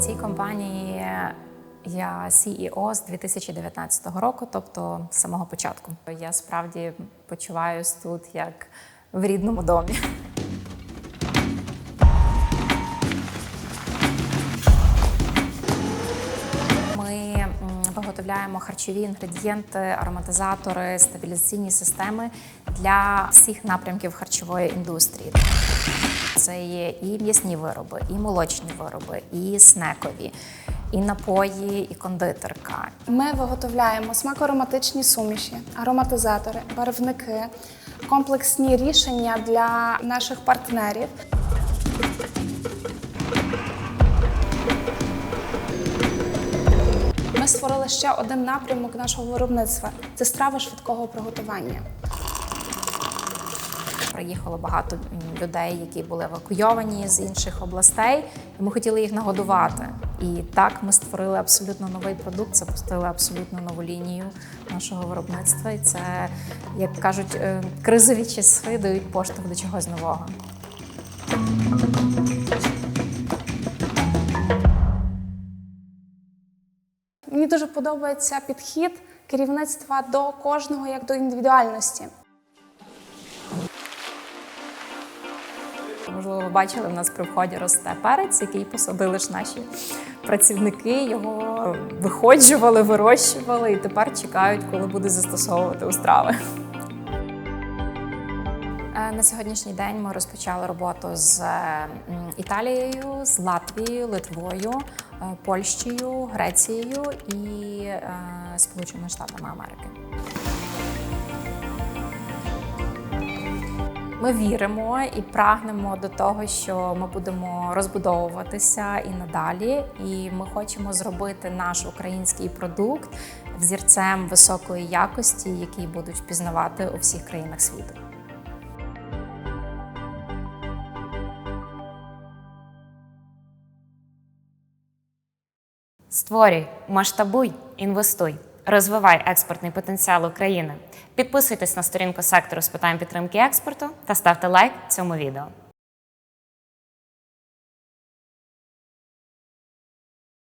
цій компанії я CEO з 2019 року, тобто з самого початку. Я справді почуваюсь тут як в рідному домі. Виготовляємо харчові інгредієнти, ароматизатори, стабілізаційні системи для всіх напрямків харчової індустрії. Це є і м'ясні вироби, і молочні вироби, і снекові, і напої, і кондитерка. Ми виготовляємо смакоароматичні суміші, ароматизатори, барвники, комплексні рішення для наших партнерів. Створили ще один напрямок нашого виробництва це страви швидкого приготування. Приїхало багато людей, які були евакуйовані з інших областей, і ми хотіли їх нагодувати. І так ми створили абсолютно новий продукт, запустили абсолютно нову лінію нашого виробництва. І це, як кажуть, е, кризові часи дають поштовх до чогось нового. Дуже подобається підхід керівництва до кожного як до індивідуальності. Можливо, ви бачили, в нас при вході росте перець, який посадили ж наші працівники. Його виходжували, вирощували і тепер чекають, коли будуть застосовувати у страви. Е, На сьогоднішній день ми розпочали роботу з е, Італією, з Латвією, Литвою, е, Польщею, Грецією і Сполученими Штатами Америки. Ми віримо і прагнемо до того, що ми будемо розбудовуватися і надалі. І ми хочемо зробити наш український продукт взірцем високої якості, який будуть впізнавати у всіх країнах світу. Створюй, масштабуй, інвестуй, розвивай експортний потенціал України. Підписуйтесь на сторінку сектору з питань підтримки експорту та ставте лайк цьому відео.